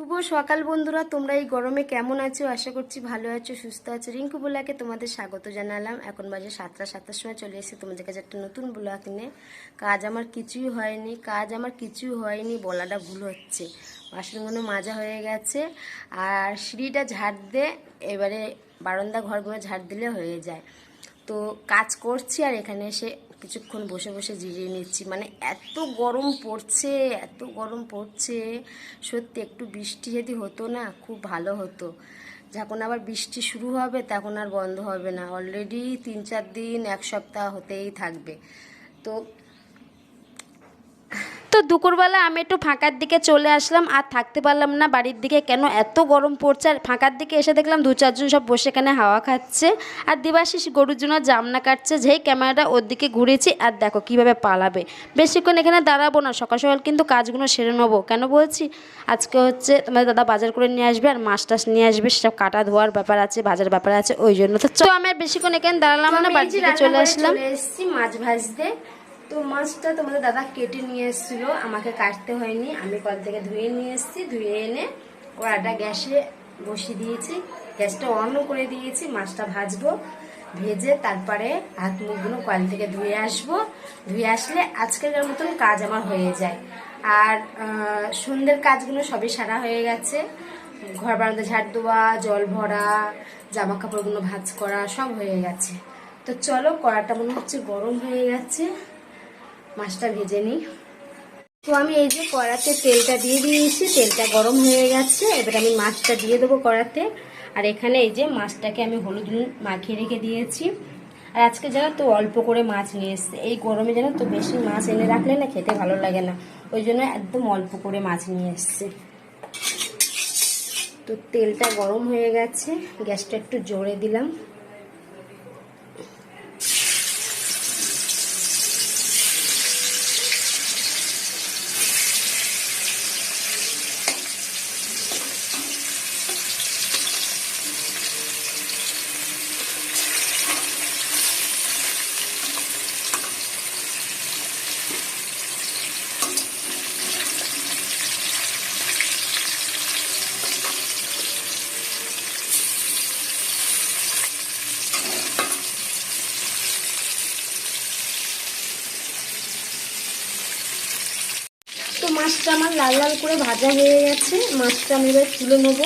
শুভ সকাল বন্ধুরা, তোমরা এই গরমে কেমন আছো? আশা করছি ভালো আছো, সুস্থ আছো। রিঙ্কু ব্লগে তোমাদের স্বাগত জানালাম। এখন বাজে সাতটা, সাতটার সময় চলে এসেছি তোমাদের কাছে একটা নতুন ব্লগ নিয়ে। কাজ আমার কিছুই হয়নি, কাজ আমার কিছুই হয়নি, বলাটা ভুল হচ্ছে। বাসনগুলো মাজা হয়ে গেছে, আর সিঁড়িটা ঝাড় দে, এবারে বারান্দা ঘরগুলো ঝাড় দিলে হয়ে যায়। তো কাজ করছি আর এখানে এসে কিছুক্ষণ বসে বসে জিরিয়ে নিচ্ছি। মানে এত গরম পড়ছে, এত গরম পড়ছে। সত্যি একটু বৃষ্টি যদি হতো না, খুব ভালো হতো। যখন আবার বৃষ্টি শুরু হবে, তখন আর বন্ধ হবে না। অলরেডি তিন চার দিন, এক সপ্তাহ হতেই থাকবে। তো দুপুরবেলা আমি একটু ফাঁকার দিকে চলে আসলাম আর থাকতে পারলাম না বাড়ির দিকে। কেন এত গরম পড়ছে? আর ফাঁকার দিকে এসে দেখলাম দু চারজন সব বসে এখানে হাওয়া খাচ্ছে। আর দিবাশিস গরুর জন্য জামনা কাটছে যেই ক্যামেরাটা ওর দিকে ঘুরেছি আর দেখো কীভাবে পালাবে। বেশিক্ষণ এখানে দাঁড়াবো না সকাল সকাল কিন্তু কাজগুলো সেরে নেব। কেন বলছি? আজকে হচ্ছে তোমাদের দাদা বাজার করে নিয়ে আসবে আর মাছ টাছ নিয়ে আসবে সেসব কাটা ধোয়ার ব্যাপার আছে বাজার ব্যাপার আছে ওই জন্য তো আমি আর বেশিক্ষণ এখানে দাঁড়ালাম না বাড়ি চলে আসলাম। এসেছি মাছ ভাজতে। তো মাছটা তোমাদের দাদা কেটে নিয়ে এসেছিল, আমাকে কাটতে হয়নি। আমি কল থেকে ধুয়ে নিয়ে এসেছি, ধুয়ে এনে কড়াটা গ্যাসে বসিয়ে দিয়েছি। গ্যাসটা অন করে দিয়েছি, মাছটা ভাজবো, ভেজে তারপরে হাত মুখগুলো কল থেকে ধুয়ে আসব। ধুয়ে আসলে আজকের মতন কাজ আমার হয়ে যায়। আর সন্ধ্যের কাজগুলো সবই সারা হয়ে গেছে। ঘর বারান্দা ঝাড় দেওয়া, জল ভরা জামা কাপড়গুলো ভাঁজ করা সব হয়ে গেছে। তো চলো, কড়াটা মনে হচ্ছে গরম হয়ে গেছে। মাছটা ভেজে নিই। তো আমি এই যে কড়াতে তেলটা দিয়ে দিয়েছি, তেলটা গরম হয়ে গেছে। এবার আমি মাছটা দিয়ে দেবো কড়াতে। আর এখানে এই যে মাছটাকে আমি হলুদ নুন মাখিয়ে রেখে দিয়েছি। আর আজকে যেন তো অল্প করে মাছ নিয়ে এসছে। এই গরমে যেন তো বেশি মাছ এনে রাখলে না খেতে ভালো লাগে না। ওই জন্য একদম অল্প করে মাছ নিয়ে এসছে। তো তেলটা গরম হয়ে গেছে। গ্যাসটা একটু জোরে দিলাম তো মাছটা আমার লাল লাল করে ভাজা হয়ে গেছে। মাছটা আমি এবার তুলে নেব।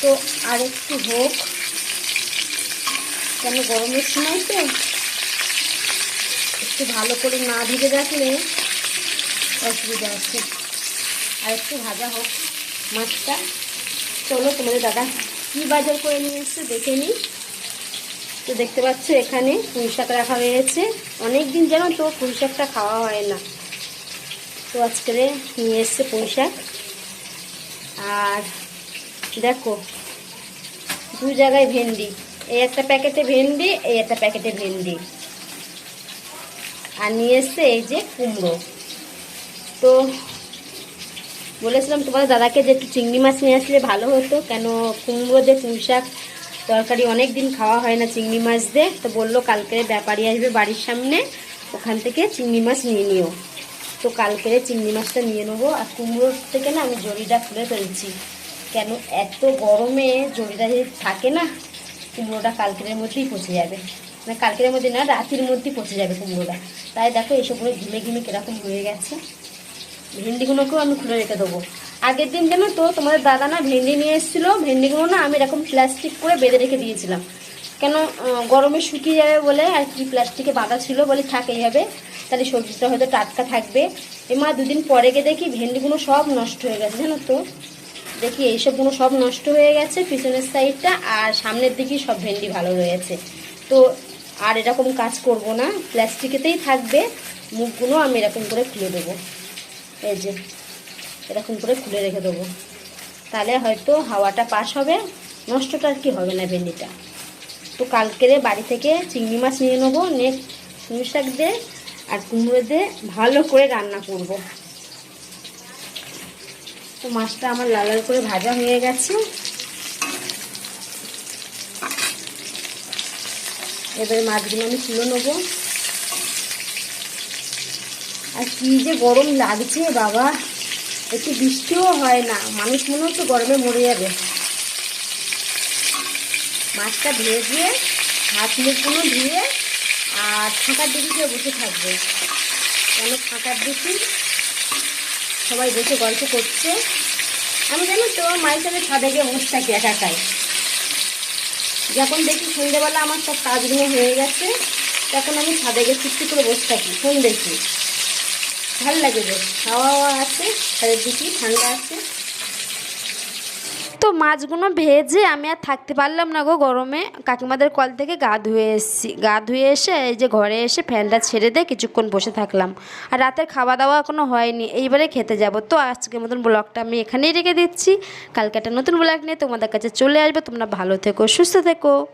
তো আর একটু হোক। কেন গরমের সময় তো? একটু ভালো করে না ভেজে রাখলে অসুবিধা আছে। আর একটু ভাজা হোক মাছটা। চলো তোমাদের দাদা কী বাজার করে নিয়ে এসছে দেখে নিই তো দেখতে পাচ্ছ এখানে পুঁই শাক রাখা হয়েছে অনেক দিন যেন তো পুঁই শাকটা খাওয়া হয় না। তো আজকে নিয়ে এসছে পুঁই শাক। আর দেখো, দু জায়গায় ভেন্ডি। এই একটা প্যাকেটে ভেন্ডি, এই একটা প্যাকেটে ভেন্ডি। আর নিয়ে এসছে এই যে কুমড়ো। তো বলেছিলাম তোমার দাদাকে যে একটু চিংড়ি মাছ নিয়ে আসলে ভালো হতো, কেন কুমড়ো যে পুঁই শাক তরকারি অনেক দিন খাওয়া হয় না চিংড়ি মাছ দিয়ে। তো বলল কালকে ব্যাপারী আসবে বাড়ির সামনে, ওখান থেকে চিংড়ি মাছ নিয়ে নিও। তো কালকে চিংড়ি মাছটা নিয়ে নেব আর কুমড়োর থেকে না আমি জড়িটা খুলে ফেলছি। কেন এত গরমে জড়িটা যদি থাকে না, কুমড়োটা কালকের মধ্যেই পচে যাবে। মানে কালকের মধ্যে না, রাতির মধ্যেই পচে যাবে কুমড়োটা। তাই দেখো এসবগুলো ঘিমে ঘিমে কীরকম হয়ে গেছে। ভেন্ডিগুলোকেও আমি খুলে রেখে দেবো। আগের দিন জানো তো, তোমাদের দাদা না ভেন্ডি নিয়ে এসেছিল। ভেন্ডিগুলো না আমি এরকম প্লাস্টিক করে বেঁধে রেখে দিয়েছিলাম। কেন গরমে শুকিয়ে যাবে বলে আর কি প্লাস্টিকে বাঁধা ছিল বলে থাকে যাবে তাহলে সবজিটা হয়তো টাটকা থাকবে। এ এমা দুদিন পরে গিয়ে দেখি ভেন্ডিগুলো সব নষ্ট হয়ে গেছে, জানো তো। দেখি এইসবগুলো সব নষ্ট হয়ে গেছে পিছনের সাইডটা, আর সামনের দিকেই সব ভেন্ডি ভালো রয়েছে। তো আর এরকম কাজ করব না, প্লাস্টিকেতেই থাকবে, মুখগুলো আমি এরকম করে খুলে দেবো। এই যে, এরকম করে খুলে রেখে দেবো। তাহলে হয়তো হাওয়াটা পাস হবে, নষ্টটা আর কি হবে না ভেন্ডিটা। তো কালকেরে বাড়ি থেকে চিংড়ি মাছ নিয়ে নেব, নিয়ে পুঁই শাক দিয়ে আর কুমড়ো দিয়ে ভালো করে রান্না করব। তো মাছটা আমার লাল লাল করে ভাজা হয়ে গেছে। এবারে মাছগুলো আমি তুলে নেব। আর কি যে গরম লাগছে বাবা, একটু বৃষ্টিও হয় না, মানুষ মনে হচ্ছে গরমে মরে যাবে। মাছটা ভেজে, হাত মুখগুলো ধুয়ে আর ফাঁকার দিকে বসে থাকবে। কেন ফাঁকার দিকে? সবাই বসে গল্প করছে। আমি জানো তো, মায়ের সাথে ছাদে গিয়ে বসে থাকি একাকাই। যখন দেখি সন্ধ্যেবেলা আমার সব কাজগুলো হয়ে গেছে, তখন আমি ছাদে গিয়ে চুপটি করে বসে থাকি, ফোন দেখি। ভালো লাগে বেশ। হাওয়া আছে, ছাদের দিকে ঠান্ডা আছে। তো মাছগুলো ভেজে আমি আর থাকতে পারলাম না গো গরমে। কাকিমাদের কল থেকে গা ধুয়ে এসেছি। গা ধুয়ে এসে এই যে ঘরে এসে ফ্যানটা ছেড়ে দিয়ে কিছুক্ষণ বসে থাকলাম। আর রাতের খাওয়া দাওয়া এখনও হয়নি। এইবারে খেতে যাব। তো আজকের মতন ব্লগটা আমি এখানেই রেখে দিচ্ছি। কালকে একটা নতুন ব্লগ নিয়ে তোমাদের কাছে চলে আসবে। তোমরা ভালো থেকো, সুস্থ থেকো।